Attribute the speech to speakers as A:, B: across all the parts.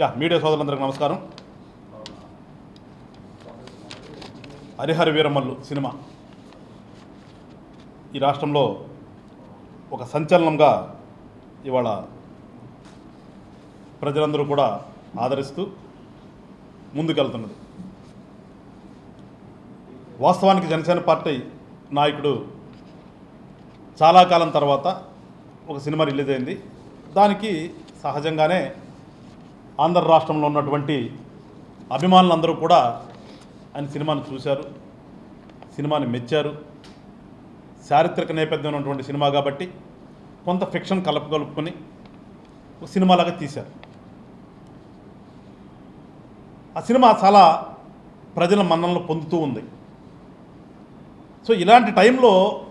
A: Yeah media సోదరులందరికీ నమస్కారం. Harihara Veeramallu cinema. ఈ రాష్ట్రంలో ఒక సంచలనంగా ఇవాళ ప్రజలందరూ కూడా ఆదరిస్తూ ముందుకెళ్తున్నది. వాస్తవానికి జనసేన పార్టీ నాయకుడు చాలా కాలం తర్వాత ఒక సినిమా రిలీజ్ అయింది. దానికి సహజంగానే ఆంధ్ర రాష్ట్రంలో ఉన్నటువంటి అభిమానులందరూ కూడా ఆయన సినిమాని చూశారు సినిమాని మెచ్చారు. చారిత్రక నేపథ్యం ఉన్నటువంటి సినిమా కాబట్టి కొంత ఫిక్షన్ కలపగలుపుకొని ఒక సినిమాలాగా తీశారు. ఆ సినిమా చాలా ప్రజల మన్ననలు పొందుతూ ఉంది. సో ఇలాంటి టైంలో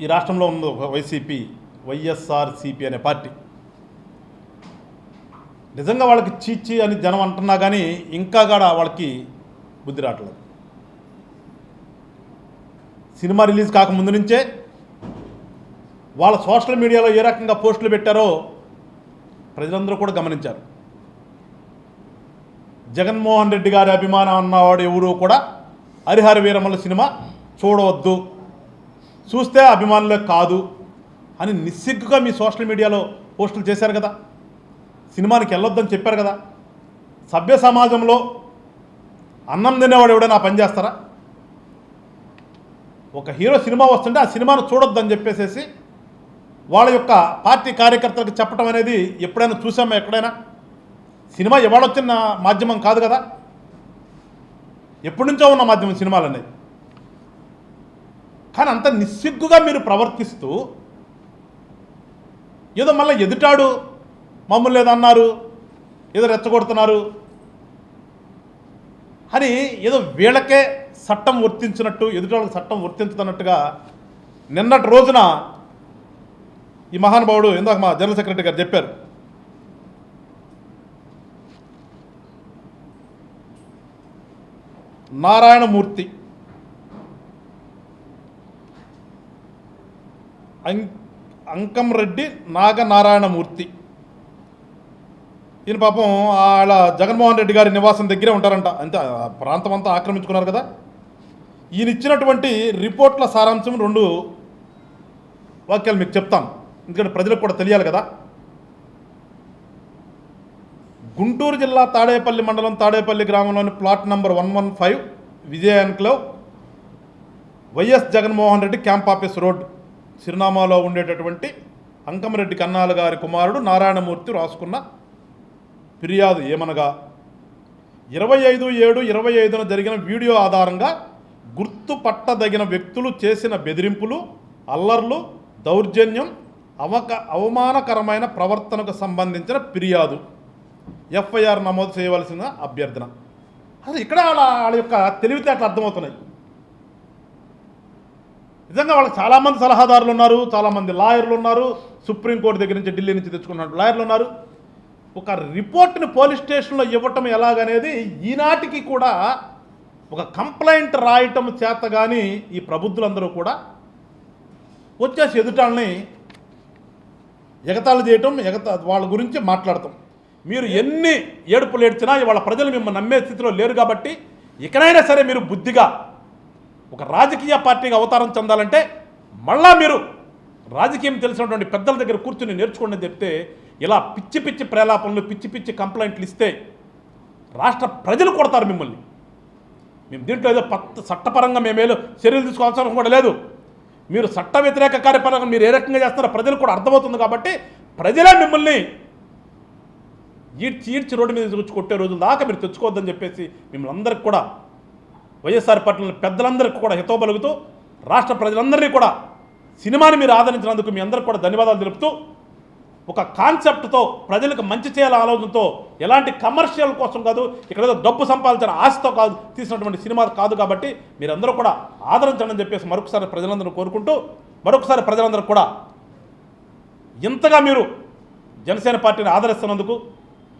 A: ఈ రాష్ట్రంలో ఉన్న ఒక వైసీపీ వైఎస్ఆర్సీపీ అనే పార్టీ. నిజంగా వాళ్ళకి చీచి అని జనం అంటున్నా కానీ ఇంకా కూడా వాళ్ళకి బుద్ధి రావట్లేదు. సినిమా రిలీజ్ కాకముందు నుంచే వాళ్ళ సోషల్ మీడియాలో ఏ రకంగా పోస్టులు పెట్టారో ప్రజలందరూ కూడా గమనించారు. జగన్మోహన్ రెడ్డి గారి అభిమానం అన్నవాడు ఎవరూ కూడా హరిహర వీరమల్ల సినిమా చూడవద్దు. చూస్తే అభిమానులే కాదు. అని నిస్సిగ్గుగా మీ సోషల్ మీడియాలో పోస్టులు చేశారు కదా. సినిమానికి వెళ్ళొద్దని చెప్పారు కదా. సభ్య సమాజంలో అన్నం తినేవాడు ఎవడైనా ఆ పని చేస్తారా? ఒక హీరో సినిమా వస్తుంటే ఆ సినిమాను చూడొద్దని చెప్పేసేసి వాళ్ళ యొక్క పార్టీ కార్యకర్తలకు చెప్పడం అనేది ఎప్పుడైనా చూసామా ఎక్కడైనా? సినిమా ఇవాళొచ్చిన మాధ్యమం కాదు కదా. ఎప్పటి నుంచో ఉన్న మాధ్యమం సినిమాలు అనేది కానీ అంత నిస్సిగ్గుగా మీరు ప్రవర్తిస్తూ ఏదో మళ్ళీ ఎదుటాడు మమ్మల్ని ఏదన్నారు ఏదో రెచ్చగొడుతున్నారు. అని ఏదో వీళ్ళకే చట్టం వర్తించినట్టు ఎదుటాళ్ళకి చట్టం వర్తించుతున్నట్టుగా నిన్నటి రోజున ఈ మహానుభావుడు ఇందాక మా జనరల్ సెక్రటరీ గారు చెప్పారు. నారాయణమూర్తి అం అంకంరెడ్డి నాగనారాయణమూర్తి. ఈయన పాపం వాళ్ళ జగన్మోహన్ రెడ్డి గారి నివాసం దగ్గరే ఉంటారంట. అంతే ప్రాంతం అంతా ఆక్రమించుకున్నారు కదా. ఈయన ఇచ్చినటువంటి రిపోర్ట్ల సారాంశం రెండు వాక్యాలు మీకు చెప్తాను. ఎందుకంటే ప్రజలకు కూడా తెలియాలి కదా. గుంటూరు జిల్లా తాడేపల్లి మండలం తాడేపల్లి గ్రామంలోని plot number one one five Vijaya enclave YS Jaganmohan Reddy camp office road. చిరునామాలో ఉండేటటువంటి అంకమరెడ్డి కన్నాల గారి కుమారుడు నారాయణమూర్తి రాసుకున్న ఫిర్యాదు ఏమనగా ఇరవై ఐదు ఏడు ఇరవై ఐదున జరిగిన వీడియో ఆధారంగా గుర్తుపట్టదగిన వ్యక్తులు చేసిన బెదిరింపులు అల్లర్లు దౌర్జన్యం అవక అవమానకరమైన ప్రవర్తనకు సంబంధించిన ఫిర్యాదు. ఎఫ్ఐఆర్ నమోదు చేయవలసిన అభ్యర్థన. అసలు ఇక్కడ వాళ్ళ వాళ్ళ యొక్క తెలివితేటలు అర్థమవుతున్నాయి. నిజంగా వాళ్ళకి చాలామంది సలహాదారులు ఉన్నారు చాలామంది లాయర్లు ఉన్నారు సుప్రీంకోర్టు దగ్గర నుంచి ఢిల్లీ నుంచి తెచ్చుకున్న లాయర్లు ఉన్నారు. ఒక రిపోర్ట్ని పోలీస్ స్టేషన్లో ఇవ్వటం ఎలాగనేది ఈనాటికి కూడా ఒక కంప్లైంట్ రాయటం చేత కానీ ఈ ప్రబుద్ధులందరూ కూడా వచ్చేసి ఎదుటాలని ఎగతాళి చేయటం ఎగత వాళ్ళ గురించి మాట్లాడటం. మీరు ఎన్ని ఏడుపులు ఏడ్చినా ఇవాళ ప్రజలు మిమ్మల్ని నమ్మే స్థితిలో లేరు కాబట్టి ఇకనైనా సరే మీరు బుద్ధిగా ఒక రాజకీయ పార్టీగా అవతారం చెందాలంటే మళ్ళా మీరు రాజకీయం తెలిసినటువంటి పెద్దల దగ్గర కూర్చుని నేర్చుకోండి చెప్తే ఇలా పిచ్చి పిచ్చి ప్రేలాపనలు పిచ్చి పిచ్చి కంప్లైంట్లు ఇస్తే రాష్ట్ర ప్రజలు కొడతారు మిమ్మల్ని. మేము దీంట్లో ఏదో పత్త చట్టపరంగా మేమేదో చర్యలు తీసుకోవాల్సిన కూడా లేదు. మీరు చట్ట వ్యతిరేక కార్యపరంగా మీరు ఏ రకంగా చేస్తారో ప్రజలు కూడా అర్థమవుతుంది కాబట్టి ప్రజలే మిమ్మల్ని ఈడ్చి ఈడ్చి రోడ్డు మీద తీసుకొచ్చి కొట్టే రోజుల దాకా మీరు తెచ్చుకోవద్దని చెప్పేసి మిమ్మల్ని అందరికి కూడా వైఎస్ఆర్ పట్ల పెద్దలందరికీ కూడా హితవు రాష్ట్ర ప్రజలందరినీ కూడా సినిమాని మీరు ఆదరించినందుకు మీ అందరికి కూడా ధన్యవాదాలు తెలుపుతూ ఒక కాన్సెప్ట్తో ప్రజలకు మంచి చేయాల ఆలోచనతో ఎలాంటి కమర్షియల్ కోసం కాదు ఇక్కడ ఏదో డబ్బు సంపాదించిన ఆశతో కాదు తీసినటువంటి సినిమా కాదు కాబట్టి మీరందరూ కూడా ఆదరించండి అని చెప్పేసి మరొకసారి ప్రజలందరూ కోరుకుంటూ మరొకసారి ప్రజలందరూ కూడా ఇంతగా మీరు జనసేన పార్టీని ఆదరిస్తున్నందుకు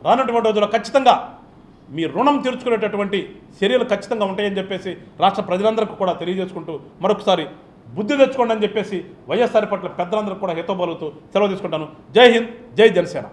A: రానటువంటి రోజుల్లో ఖచ్చితంగా మీ రుణం తీర్చుకునేటటువంటి చర్యలు ఖచ్చితంగా ఉంటాయని చెప్పేసి రాష్ట్ర ప్రజలందరికీ కూడా తెలియజేసుకుంటూ మరొకసారి బుద్ధి తెచ్చుకోండి అని చెప్పేసి వైఎస్ఆర్ పట్ల పెద్దలందరూ కూడా హితోబలుతూ సెలవు తీసుకుంటాను. జై హింద్ జై జనసేన.